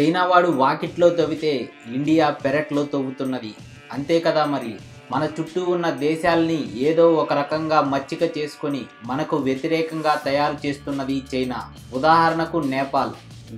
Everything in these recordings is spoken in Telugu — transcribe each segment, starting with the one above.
చైనా వాడు వాకిట్లో తవ్వితే ఇండియా పెరట్లో తవ్వుతున్నది. అంతే కదా మరి? మన చుట్టూ ఉన్న దేశాల్ని ఏదో ఒక రకంగా మచ్చిక చేసుకొని మనకు వ్యతిరేకంగా తయారు చేస్తున్నది చైనా. ఉదాహరణకు నేపాల్.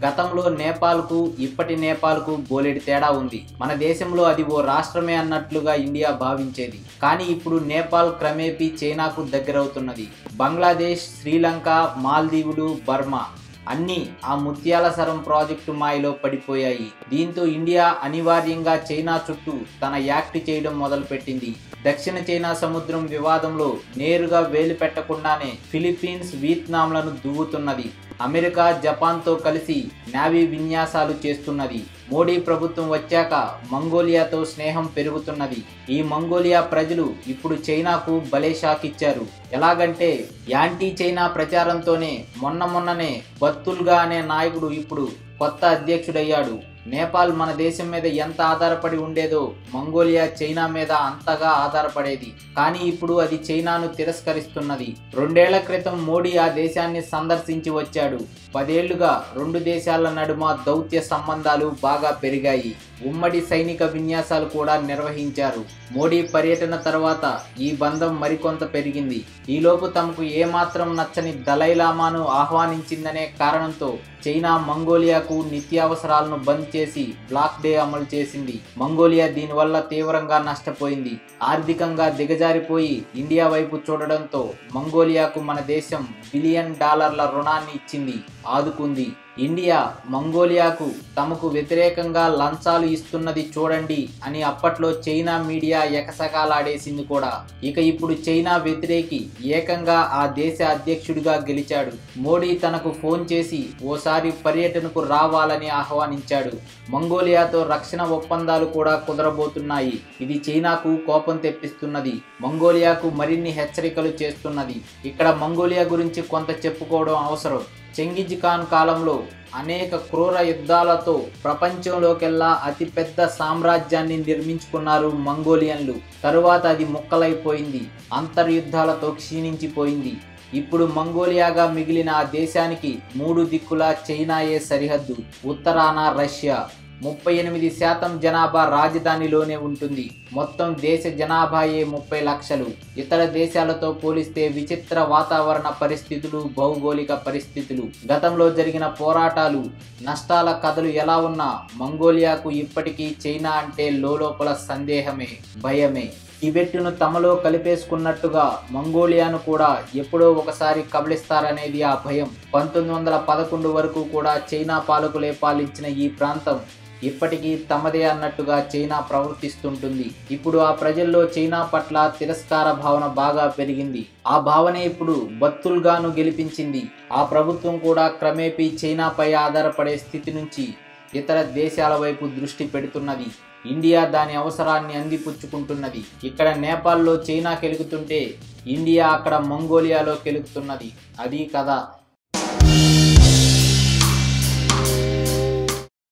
గతంలో నేపాల్కు ఇప్పటి నేపాల్కు బోలెడు తేడా ఉంది. మన దేశంలో అది ఓ రాష్ట్రమే అన్నట్లుగా ఇండియా భావించేది. కానీ ఇప్పుడు నేపాల్ క్రమేపీ చైనాకు దగ్గరవుతున్నది. బంగ్లాదేశ్ శ్రీలంక మాల్దీవులు బర్మా. అన్నీ ఆ ముత్యాల సరం ప్రాజెక్టు మాయలో పడిపోయాయి. దీంతో ఇండియా అనివార్యంగా చైనా చుట్టూ తన యాక్ట్ చేయడం మొదలుపెట్టింది. దక్షిణ చైనా సముద్రం వివాదంలో నేరుగా వేలు పెట్టకుండానే ఫిలిప్పీన్స్ వియత్నాంలను దువ్వుతున్నది. అమెరికా జపాన్తో కలిసి నావీ విన్యాసాలు చేస్తున్నది. మోడీ ప్రభుత్వం వచ్చాక మంగోలియాతో స్నేహం పెరుగుతున్నది. ఈ మంగోలియా ప్రజలు ఇప్పుడు చైనాకు భలే షాక్ ఇచ్చారు ఎలాగంటే యాంటీ చైనా ప్రచారంతోనే మొన్న మొన్ననే బత్తుల్గా అనే నాయకుడు ఇప్పుడు కొత్త అధ్యక్షుడయ్యాడు. నేపాల్ మన దేశం మీద ఎంత ఆధారపడి ఉండేదో మంగోలియా చైనా మీద అంతగా ఆధారపడేది. కానీ ఇప్పుడు అది చైనాను తిరస్కరిస్తున్నది. రెండేళ్ళ క్రితం మోడీ ఆ దేశాన్ని సందర్శించి వచ్చాడు. పదేళ్ళుగా రెండు దేశాల నడుమ దౌత్య సంబంధాలు బాగా పెరిగాయి. ఉమ్మడి సైనిక విన్యాసాలు కూడా నిర్వహించారు. మోడీ పర్యటన తర్వాత ఈ బంధం మరికొంత పెరిగింది. ఈలోపు తమకు ఏమాత్రం నచ్చని దలైలామాను ఆహ్వానించిందనే కారణంతో చైనా మంగోలియాకు నిత్యావసరాలను బంద్ చేసి బ్లాక్ డే అమలు చేసింది. మంగోలియా దీనివల్ల తీవ్రంగా నష్టపోయింది. ఆర్థికంగా దిగజారిపోయి ఇండియా వైపు చూడడంతో మంగోలియాకు మన దేశం బిలియన్ డాలర్ల రుణాన్ని ఇచ్చింది ఆదుకుంది. ఇండియా మంగోలియాకు తమకు వ్యతిరేకంగా లంచాలు ఇస్తున్నది చూడండి అని అప్పట్లో చైనా మీడియా ఎకసకాలాడేసింది కూడా. ఇక ఇప్పుడు చైనా వ్యతిరేకి ఏకంగా ఆ దేశ అధ్యక్షుడిగా గెలిచాడు. మోడీ తనకు ఫోన్ చేసి ఓసారి పర్యటనకు రావాలని ఆహ్వానించాడు. మంగోలియాతో రక్షణ ఒప్పందాలు కూడా కుదరబోతున్నాయి. ఇది చైనాకు కోపం తెప్పిస్తున్నది. మంగోలియాకు మరిన్ని హెచ్చరికలు చేస్తున్నది. ఇక్కడ మంగోలియా గురించి కొంత చెప్పుకోవడం అవసరం. చెంగిజ్ ఖాన్ కాలంలో అనేక క్రూర యుద్ధాలతో ప్రపంచంలోకెల్లా అతిపెద్ద సామ్రాజ్యాన్ని నిర్మించుకున్నారు మంగోలియన్లు. తరువాత అది ముక్కలైపోయింది. అంతర్యుద్ధాలతో క్షీణించిపోయింది. ఇప్పుడు మంగోలియాగా మిగిలిన ఆ దేశానికి మూడు దిక్కులా చైనాయే సరిహద్దు. ఉత్తరాన రష్యా. ముప్పై ఎనిమిది శాతం జనాభా రాజధానిలోనే ఉంటుంది. మొత్తం దేశ జనాభాయే ముప్పై లక్షలు. ఇతర దేశాలతో పోలిస్తే విచిత్ర వాతావరణ పరిస్థితులు భౌగోళిక పరిస్థితులు. గతంలో జరిగిన పోరాటాలు నష్టాల కథలు ఎలా ఉన్నా మంగోలియాకు ఇప్పటికీ చైనా అంటే లోపల సందేహమే భయమే. టిబెట్ను తమలో కలిపేసుకున్నట్టుగా మంగోలియాను కూడా ఎప్పుడో ఒకసారి కబలిస్తారనేది ఆ భయం. పంతొమ్మిది వందల పదకొండు వరకు కూడా చైనా పాలకులే పాలించిన ఈ ప్రాంతం ఇప్పటికీ తమదే అన్నట్టుగా చైనా ప్రవర్తిస్తుంటుంది. ఇప్పుడు ఆ ప్రజల్లో చైనా పట్ల తిరస్కార భావన బాగా పెరిగింది. ఆ భావనే ఇప్పుడు బత్తుల్గాను గెలిపించింది. ఆ ప్రభుత్వం కూడా క్రమేపీ చైనాపై ఆధారపడే స్థితి నుంచి ఇతర దేశాల వైపు దృష్టి పెడుతున్నది. ఇండియా దాని అవసరాన్ని అందిపుచ్చుకుంటున్నది. ఇక్కడ నేపాల్లో చైనా కెలుగుతుంటే ఇండియా అక్కడ మంగోలియాలో కెలుగుతున్నది అది కథ.